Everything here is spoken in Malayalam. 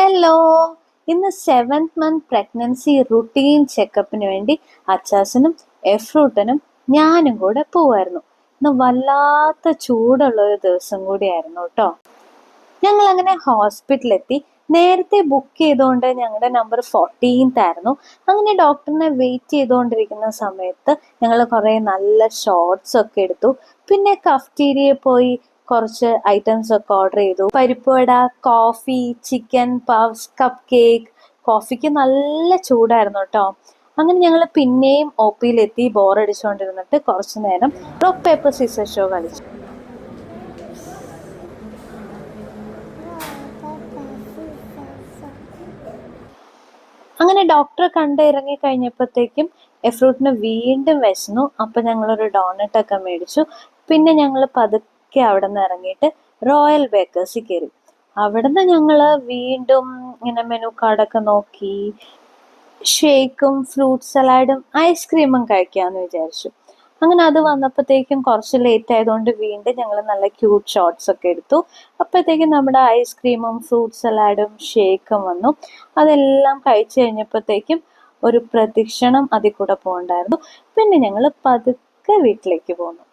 ഹലോ ഇന്ന് സെവൻത് മന്ത് പ്രഗ്നൻസി റുട്ടീൻ ചെക്കപ്പിന് വേണ്ടി അച്ചാസനും എഫ്രൂട്ടനും ഞാനും കൂടെ പോവായിരുന്നു. ഇന്ന് വല്ലാത്ത ചൂടുള്ള ഒരു ദിവസം കൂടിയായിരുന്നു കേട്ടോ. ഞങ്ങൾ അങ്ങനെ ഹോസ്പിറ്റലിലെത്തി നേരത്തെ ബുക്ക് ചെയ്തുകൊണ്ട് ഞങ്ങളുടെ നമ്പർ ഫോർട്ടീൻത്ത് ആയിരുന്നു. അങ്ങനെ ഡോക്ടറിനെ വെയിറ്റ് ചെയ്തുകൊണ്ടിരിക്കുന്ന സമയത്ത് ഞങ്ങൾ കുറേ നല്ല ഷോർട്സ് ഒക്കെ എടുത്തു. പിന്നെ കഫ്റ്റീരിയയിൽ പോയി കുറച്ച് ഐറ്റംസ് ഒക്കെ ഓർഡർ ചെയ്തു. Parippu vada coffee chicken puffs cupcake കോഫിക്ക് നല്ല ചൂടായിരുന്നു കേട്ടോ അങ്ങനെ ഞങ്ങൾ പിന്നെയും ഒ പിയിലെത്തി ബോറടിച്ചുകൊണ്ടിരുന്നിട്ട് കുറച്ചു നേരം റോക്ക് പേപ്പർ സീസർ ഷോ കളിച്ചു. അങ്ങനെ ഡോക്ടറെ കണ്ട് ഇറങ്ങി കഴിഞ്ഞപ്പോഴത്തേക്കും എഫ്രൂട്ടിന് വീണ്ടും വിശന്നു. അപ്പം ഞങ്ങളൊരു ഡോണറ്റ് മേടിച്ചു. പിന്നെ ഞങ്ങൾ പതുക്കെ അവിടെ നിന്ന് ഇറങ്ങിയിട്ട് റോയൽ ബേക്കേഴ്സിൽ കയറി. അവിടുന്ന് ഞങ്ങൾ വീണ്ടും ഇങ്ങനെ മെനു കാർഡൊക്കെ നോക്കി. ഷേക്കും ഫ്രൂട്ട് സലാഡും ഐസ്ക്രീമും കഴിക്കാമെന്ന് വിചാരിച്ചു. അങ്ങനെ അത് വന്നപ്പോഴത്തേക്കും കുറച്ച് ലേറ്റ് ആയതുകൊണ്ട് വീണ്ടും ഞങ്ങൾ നല്ല ക്യൂട്ട് ഷോർട്സ് ഒക്കെ എടുത്തു. അപ്പോഴത്തേക്കും നമ്മുടെ ഐസ്ക്രീമും ഫ്രൂട്ട് സലാഡും ഷേക്കും വന്നു. അതെല്ലാം കഴിച്ചു കഴിഞ്ഞപ്പോഴത്തേക്കും ഒരു പ്രദക്ഷിണം അതിൽ കൂടെ പോകണ്ടായിരുന്നു. പിന്നെ ഞങ്ങൾ പതുക്കെ വീട്ടിലേക്ക് പോന്നു.